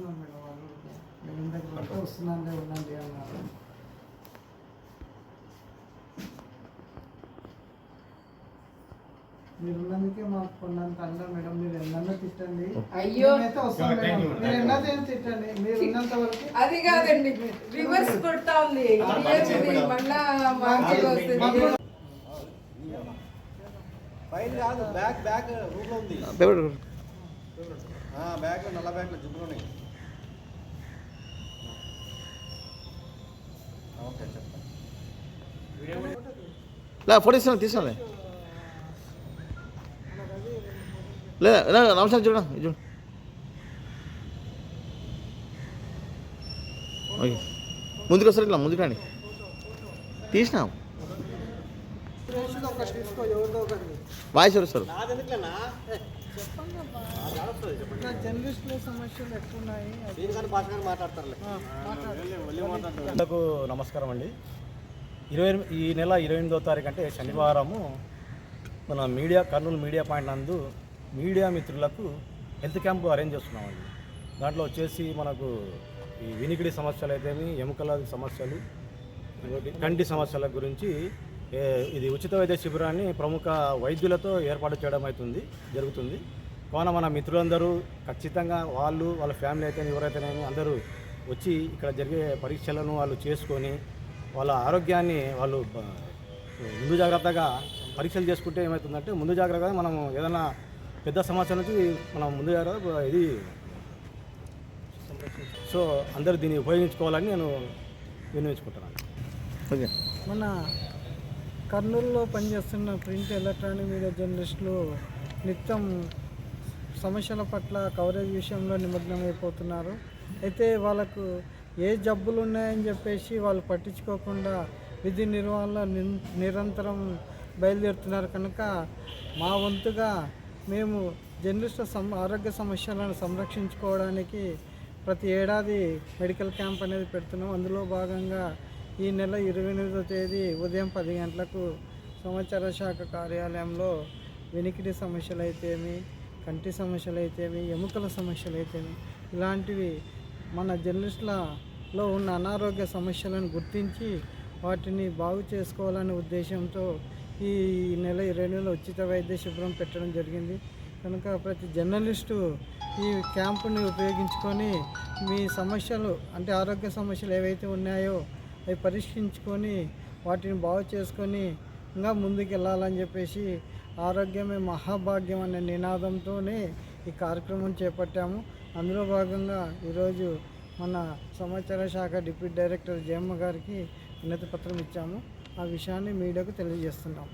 వస్తున్నాం మేడం వాళ్ళు. మేము ఇంతకు వెళ్తే వస్తున్నాంలే ఉండండి అన్నారు మీరు ఉన్నందుకే మాకు కొన్నంత అండ మేడం మీరు ఎన్నన్నా తిట్టండి అయ్యో. మేమైతే వస్తాం మేడం. మీరు ఎన్నైతే తిట్టండి మీరు ఉన్నంత వరకు అది కాదండి రివర్స్ కొడతా ఉంది? మళ్ళా పైన కాదు బ్యాక్ బ్యాక్ రూమ్లో ఉంది బ్యాగ్ నల్ల బ్యాగ్లో ఉన్నాయి చెప్తాను లే ఫోటో ఇస్తాను తీసాను లేదా నమస్కారం చూడ ఇది చూడు. ఓకే. ముందుకు వస్తారు ఇట్లా ముందుకు రండి. తీసినాం గారు మాట్లాడతారులే. అందరికీ నమస్కారం అండి. ఇరవై ఈ నెల ఇరవై ఎనిమిదో తారీఖు అంటే శనివారము మన మీడియా కర్నూలు మీడియా పాయింట్ నందు మీడియా మిత్రులకు హెల్త్ క్యాంపు అరేంజ్ చేస్తున్నామండి. దాంట్లో వచ్చేసి మనకు ఈ వినికిడి సమస్యలు అయితేమి ఎముకల సమస్యలు కంటి సమస్యల గురించి ఇది ఉచిత వైద్య శిబిరాన్ని ప్రముఖ వైద్యులతో ఏర్పాటు చేయడం అవుతుంది జరుగుతుంది. కావున మన మిత్రులందరూ ఖచ్చితంగా వాళ్ళు వాళ్ళ ఫ్యామిలీ అయితే ఎవరైతేనేమి అందరూ వచ్చి ఇక్కడ జరిగే పరీక్షలను వాళ్ళు చేసుకొని వాళ్ళ ఆరోగ్యాన్ని వాళ్ళు ముందు జాగ్రత్తగా పరీక్షలు చేసుకుంటే ఏమవుతుందంటే ముందు జాగ్రత్తగా మనం ఏదైనా పెద్ద సమస్య నుంచి మనం ముందు జాగ్రత్త ఇది సో అందరూ దీన్ని ఉపయోగించుకోవాలని నేను వినియోగించుకుంటున్నాను ఓకే. మన కర్నూలులో పనిచేస్తున్న ప్రింట్ ఎలక్ట్రానిక్ మీడియా జర్నలిస్టులు నిత్యం సమస్యల పట్ల కవరేజ్ విషయంలో నిమగ్నమైపోతున్నారు. అయితే వాళ్ళకు ఏ జబ్బులు ఉన్నాయని చెప్పేసి వాళ్ళు పట్టించుకోకుండా విధి నిర్వహణలో నిరంతరం బయలుదేరుతున్నారు కనుక మా వంతుగా మేము జర్నలిస్టుల సమ ఆరోగ్య సమస్యలను సంరక్షించుకోవడానికి ప్రతి ఏడాది మెడికల్ క్యాంప్ అనేది పెడుతున్నాం. అందులో భాగంగా ఈ నెల ఇరవై ఎనిమిదో తేదీ ఉదయం పది గంటలకు సమాచార శాఖ కార్యాలయంలో వెనికిడి సమస్యలు అయితేమి కంటి సమస్యలు అయితేమి ఎముకల సమస్యలు అయితేమి ఇలాంటివి మన జర్నలిస్టులలో ఉన్న అనారోగ్య సమస్యలను గుర్తించి వాటిని బాగు చేసుకోవాలనే ఉద్దేశంతో ఈ నెల ఇరవై నెలలు ఉచిత వైద్య శిబిరం పెట్టడం జరిగింది. కనుక ప్రతి జర్నలిస్టు ఈ క్యాంపుని ఉపయోగించుకొని మీ సమస్యలు అంటే ఆరోగ్య సమస్యలు ఏవైతే ఉన్నాయో అవి పరీక్షించుకొని వాటిని బాగు చేసుకొని ఇంకా ముందుకు వెళ్ళాలని చెప్పేసి ఆరోగ్యమే మహాభాగ్యం అనే నినాదంతోనే ఈ కార్యక్రమం చేపట్టాము. అందులో భాగంగా ఈరోజు మన సమాచార శాఖ డిప్యూటీ డైరెక్టర్ జయమ్మ గారికి వినతి పత్రం ఇచ్చాము. ఆ విషయాన్ని మీడియాకు తెలియజేస్తున్నాం.